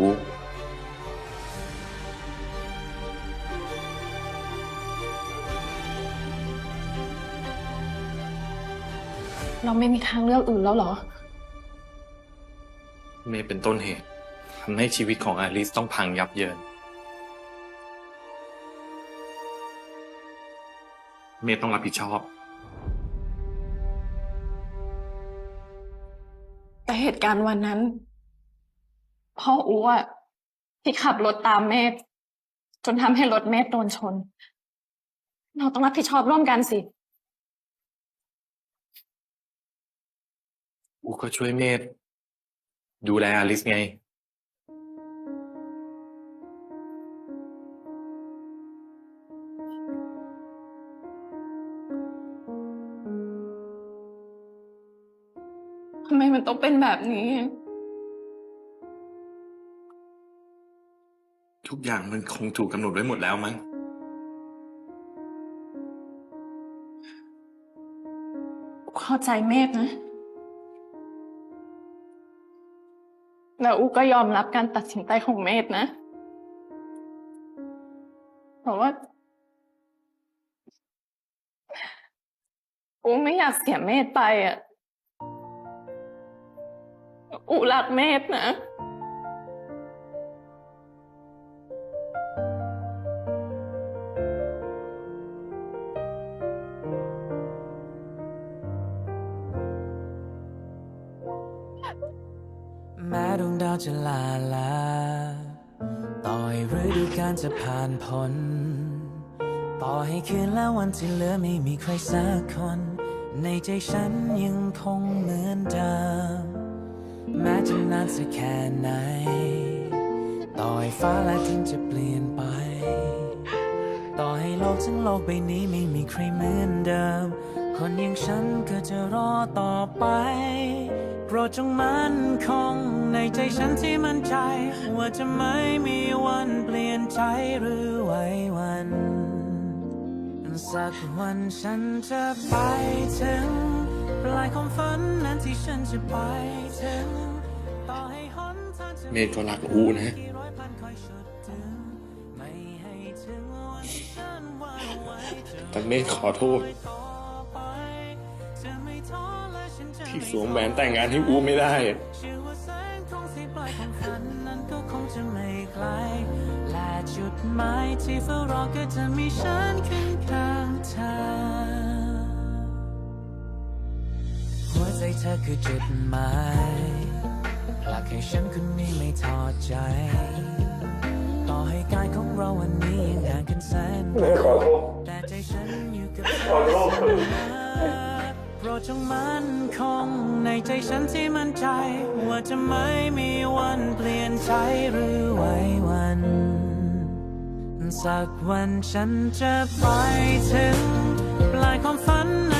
ทุกข์เราไม่มีทางเลือกอื่นแล้วเหรอ เมย์เป็นต้นเหตุทำให้ชีวิตของอลิสต้องพังยับเยิน เมย์ต้องรับผิดชอบ แต่เหตุการณ์วันนั้น พ่ออู๋อะที่ขับรถตามเมธจนทำให้รถเมธโดนชน เราต้องรับผิดชอบร่วมกันสิ อูก็ช่วยเมธดูแลอาลิสไง ทำไมมันต้องเป็นแบบนี้ ทุกอย่างมันคงถูกกำหนดไว้หมดแล้วมั้ง เข้าใจเมธนะ แล้วอูก็ยอมรับการตัดสินใจของเมธนะเพราะว่าอูไม่อยากเสียเมธไปอะอูรักเมธนะ แม้ดวงดาวจะลาลา ต่อให้ฤดูกาลจะผ่านพ้น ต่อให้คืนและวันที่เหลือไม่มีใครสักคน ในใจฉันยังคงเหมือนเดิม แม้จะนานสักแค่ไหน ต่อให้ฟ้าและดินจะเปลี่ยนไป ต่อให้โลกทั้งโลกใบนี้ไม่มีใครเหมือนเดิม คนอย่างฉันก็จะรอต่อไป โปรดจงมั่นคงในใจฉันที่มั่นใจ ว่าจะไม่มีวันเปลี่ยนใจหรือไหวหวัน สักวันฉันจะไปถึง ปลายความฝันนั้นที่ฉันจะไปถึง ต่อให้หนทางจะเมธก็รักอูนะ กี่ร้อยพันคอยชุดถึง ไม่ให้ถึงวันที่ฉันหวานไว้จะ แต่เมธขอโทษต่อไสวมแหวนแต่งงานให้อูไม่ได้เชื่อว่าแสงของที่ปลายของฝันนั้นก็คงจะไม่ไกลและจุดหมายที่เฝ้ารอก็จะมีฉันขึ้นข้างทางหัวใจเธอคือจุดหมายหลักให้ฉันคนนี้ไม่ทอดใจ ต่อให้กายของเราวันนี้ยังห่างกันแสนไกลแต่ใจฉันอยู่กับเธอเสมอโปรดจงมั่นคง ใจฉันที่มั่นใจ ว่าจะไม่มีวันเปลี่ยนใจหรือไหว้วัน สักวันฉันจะไปถึง ปลายความฝันนั้น